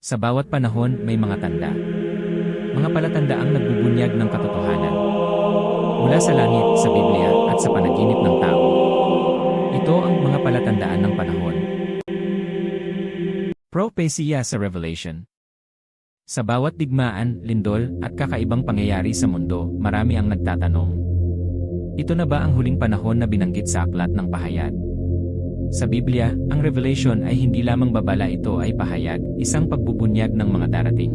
Sa bawat panahon may mga tanda. Mga palatandaang nagbubunyag ng katotohanan. Mula sa langit, sa Biblia, at sa panaginip ng tao. Ito ang mga palatandaan ng panahon. Prophecia sa Revelation Sa bawat digmaan, lindol, at kakaibang pangyayari sa mundo, marami ang nagtatanong. Ito na ba ang huling panahon na binanggit sa aklat ng pahayag? Sa Biblia, ang revelation ay hindi lamang babala ito ay pahayag, isang pagbubunyag ng mga darating.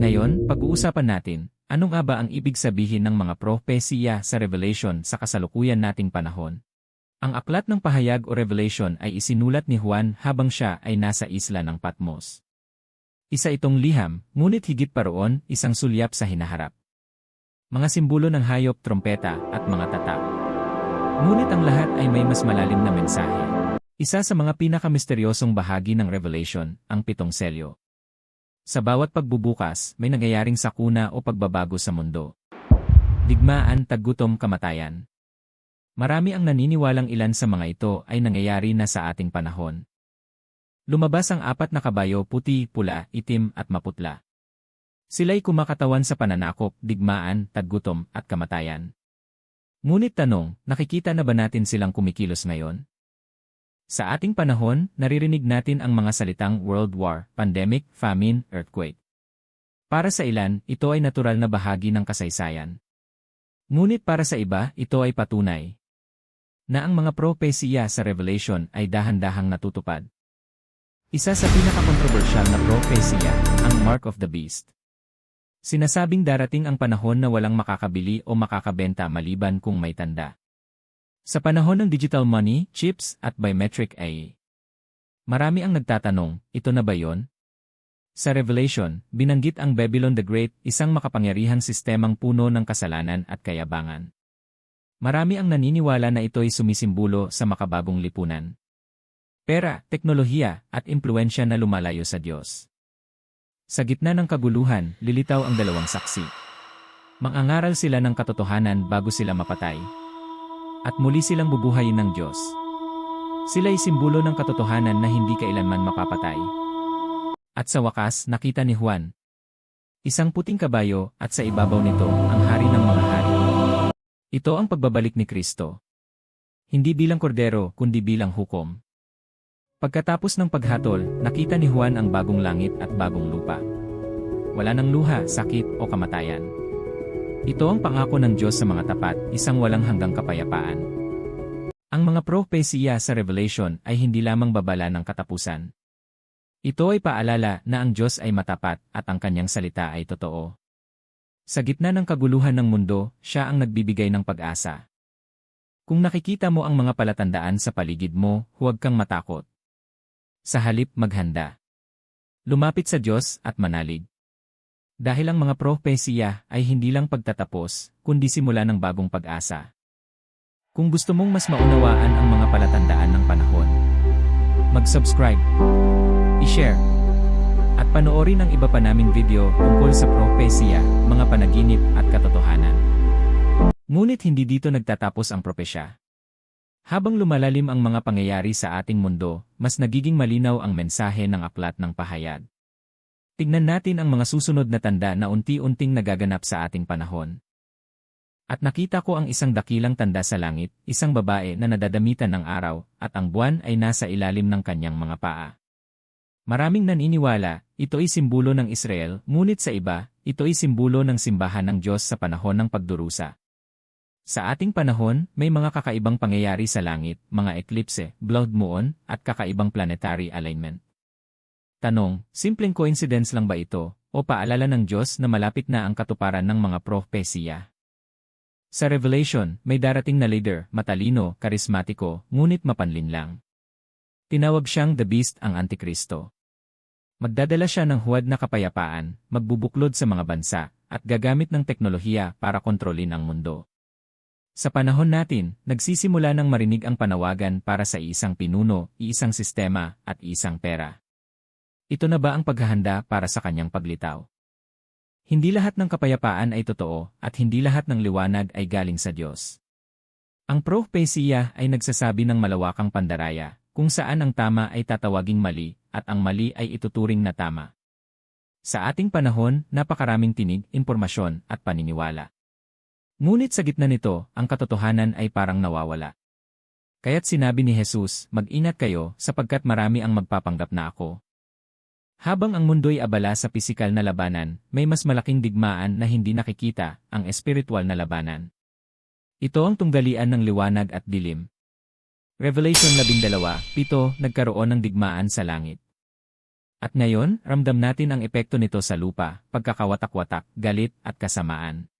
Ngayon, pag-uusapan natin, ano nga ba ang ibig sabihin ng mga propesiya sa revelation sa kasalukuyan nating panahon? Ang aklat ng pahayag o revelation ay isinulat ni Juan habang siya ay nasa isla ng Patmos. Isa itong liham, ngunit higit pa roon, isang sulyap sa hinaharap. Mga simbolo ng hayop, trompeta, at mga tatak. Ngunit ang lahat ay may mas malalim na mensahe. Isa sa mga pinakamisteryosong bahagi ng Revelation, ang pitong selyo. Sa bawat pagbubukas, may nangyayaring sakuna o pagbabago sa mundo. Digmaan, taggutom, kamatayan. Marami ang naniniwalang ilan sa mga ito ay nangyayari na sa ating panahon. Lumabas ang apat na kabayo puti, pula, itim at maputla. Sila'y kumakatawan sa pananakop, digmaan, taggutom at kamatayan. Ngunit tanong, nakikita na ba natin silang kumikilos ngayon? Sa ating panahon, naririnig natin ang mga salitang World War, Pandemic, Famine, Earthquake. Para sa ilan, ito ay natural na bahagi ng kasaysayan. Ngunit para sa iba, ito ay patunay na ang mga propesiya sa Revelation ay dahan-dahang natutupad. Isa sa pinakakontrobersyal na propesiya, ang Mark of the Beast. Sinasabing darating ang panahon na walang makakabili o makakabenta maliban kung may tanda. Sa panahon ng digital money, chips, at biometric AI. Marami ang nagtatanong, ito na ba yon? Sa Revelation, binanggit ang Babylon the Great, isang makapangyarihang sistemang puno ng kasalanan at kayabangan. Marami ang naniniwala na ito'y sumisimbolo sa makabagong lipunan. Pera, teknolohiya, at impluensya na lumalayo sa Diyos. Sa gitna ng kaguluhan, lilitaw ang dalawang saksi. Mangangaral sila ng katotohanan bago sila mapatay. At muli silang bubuhayin ng Diyos. Sila'y simbolo ng katotohanan na hindi kailanman mapapatay. At sa wakas, nakita ni Juan. Isang puting kabayo at sa ibabaw nito, ang hari ng mga hari. Ito ang pagbabalik ni Kristo. Hindi bilang kordero, kundi bilang hukom. Pagkatapos ng paghatol, nakita ni Juan ang bagong langit at bagong lupa. Wala nang luha, sakit o kamatayan. Ito ang pangako ng Diyos sa mga tapat, isang walang hanggang kapayapaan. Ang mga propesiya sa Revelation ay hindi lamang babala ng katapusan. Ito ay paalala na ang Diyos ay matapat at ang kanyang salita ay totoo. Sa gitna ng kaguluhan ng mundo, siya ang nagbibigay ng pag-asa. Kung nakikita mo ang mga palatandaan sa paligid mo, huwag kang matakot. Sa halip maghanda. Lumapit sa Diyos at manalig. Dahil ang mga propesiya ay hindi lang pagtatapos, kundi simula ng bagong pag-asa. Kung gusto mong mas maunawaan ang mga palatandaan ng panahon, mag-subscribe, i-share, at panoorin ang iba pa naming video tungkol sa propesiya, mga panaginip at katotohanan. Ngunit hindi dito nagtatapos ang propesya. Habang lumalalim ang mga pangyayari sa ating mundo, mas nagiging malinaw ang mensahe ng aklat ng pahayag. Tignan natin ang mga susunod na tanda na unti-unting nagaganap sa ating panahon. At nakita ko ang isang dakilang tanda sa langit, isang babae na nadadamitan ng araw, at ang buwan ay nasa ilalim ng kanyang mga paa. Maraming naniniwala, ito ay simbolo ng Israel, ngunit sa iba, ito ay simbolo ng simbahan ng Diyos sa panahon ng pagdurusa. Sa ating panahon, may mga kakaibang pangyayari sa langit, mga eklipse, blood moon, at kakaibang planetary alignment. Tanong, simpleng coincidence lang ba ito, o paalala ng Diyos na malapit na ang katuparan ng mga propesiya? Sa Revelation, may darating na leader, matalino, karismatiko, ngunit mapanlinlang. Tinawag siyang The Beast ang Antikristo. Magdadala siya ng huwad na kapayapaan, magbubuklod sa mga bansa, at gagamit ng teknolohiya para kontrolin ang mundo. Sa panahon natin, nagsisimula ng marinig ang panawagan para sa isang pinuno, isang sistema, at isang pera. Ito na ba ang paghahanda para sa kanyang paglitaw? Hindi lahat ng kapayapaan ay totoo, at hindi lahat ng liwanag ay galing sa Diyos. Ang propesiya ay nagsasabi ng malawakang pandaraya, kung saan ang tama ay tatawaging mali, at ang mali ay ituturing na tama. Sa ating panahon, napakaraming tinig, impormasyon, at paniniwala. Ngunit sa gitna nito, ang katotohanan ay parang nawawala. Kaya't sinabi ni Jesus, mag-ingat kayo sapagkat marami ang magpapanggap na ako. Habang ang mundo'y abala sa pisikal na labanan, may mas malaking digmaan na hindi nakikita, ang espiritual na labanan. Ito ang tunggalian ng liwanag at dilim. Revelation 12:7 nagkaroon ng digmaan sa langit. At ngayon, ramdam natin ang epekto nito sa lupa, pagkakawatak-watak, galit, at kasamaan.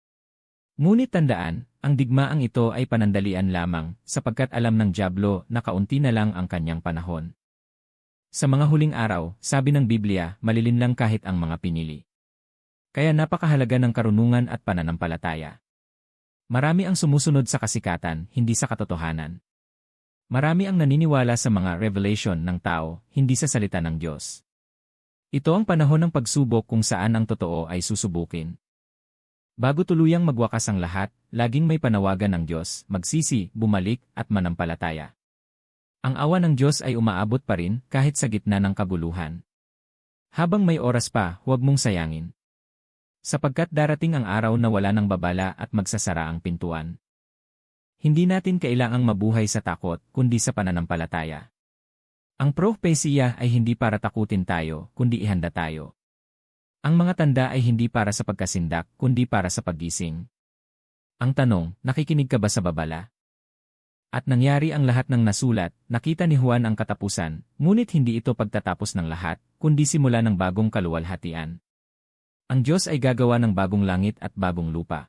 Ngunit tandaan, ang digmaang ito ay panandalian lamang, sapagkat alam ng Diablo na kaunti na lang ang kanyang panahon. Sa mga huling araw, sabi ng Biblia, malilin lang kahit ang mga pinili. Kaya napakahalaga ng karunungan at pananampalataya. Marami ang sumusunod sa kasikatan, hindi sa katotohanan. Marami ang naniniwala sa mga revelation ng tao, hindi sa salita ng Diyos. Ito ang panahon ng pagsubok kung saan ang totoo ay susubukin. Bago tuluyang magwakas ang lahat, laging may panawagan ng Diyos, magsisi, bumalik, at manampalataya. Ang awa ng Diyos ay umaabot pa rin kahit sa gitna ng kabuluhan. Habang may oras pa, huwag mong sayangin. Sapagkat darating ang araw na wala ng babala at magsasara ang pintuan. Hindi natin kailangang mabuhay sa takot, kundi sa pananampalataya. Ang propesiya ay hindi para takutin tayo, kundi ihanda tayo. Ang mga tanda ay hindi para sa pagkasindak, kundi para sa paggising. Ang tanong, nakikinig ka ba sa babala? At nangyari ang lahat ng nasulat, nakita ni Juan ang katapusan, ngunit hindi ito pagtatapos ng lahat, kundi simula ng bagong kaluwalhatian. Ang Diyos ay gagawa ng bagong langit at bagong lupa.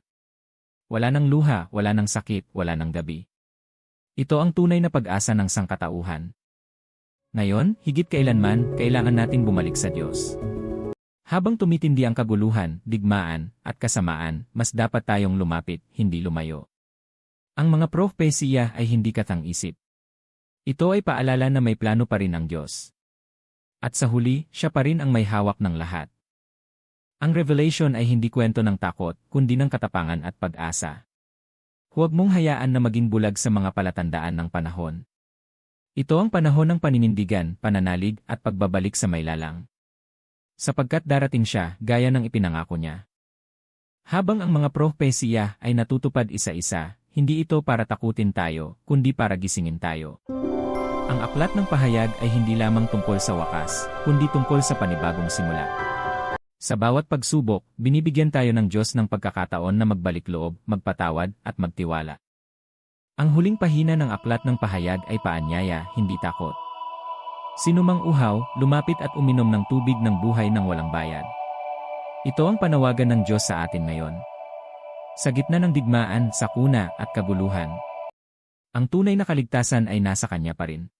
Wala ng luha, wala ng sakit, wala ng gabi. Ito ang tunay na pag-asa ng sangkatauhan. Ngayon, higit kailanman, kailangan nating bumalik sa Diyos. Habang tumitindi ang kaguluhan, digmaan, at kasamaan, mas dapat tayong lumapit, hindi lumayo. Ang mga propesiya ay hindi katang-isip. Ito ay paalala na may plano pa rin ang Diyos. At sa huli, siya pa rin ang may hawak ng lahat. Ang revelation ay hindi kwento ng takot, kundi ng katapangan at pag-asa. Huwag mong hayaan na maging bulag sa mga palatandaan ng panahon. Ito ang panahon ng paninindigan, pananalig, at pagbabalik sa may lalang. Sapagkat darating siya, gaya ng ipinangako niya. Habang ang mga propesiya ay natutupad isa-isa, hindi ito para takutin tayo, kundi para gisingin tayo. Ang aklat ng pahayag ay hindi lamang tungkol sa wakas, kundi tungkol sa panibagong simula. Sa bawat pagsubok, binibigyan tayo ng Diyos ng pagkakataon na magbalik loob, magpatawad, at magtiwala. Ang huling pahina ng aklat ng pahayag ay paanyaya, hindi takot. Sinumang uhaw, lumapit at uminom ng tubig ng buhay ng walang bayad. Ito ang panawagan ng Diyos sa atin ngayon. Sa gitna ng digmaan, sakuna at kaguluhan, ang tunay na kaligtasan ay nasa Kanya pa rin.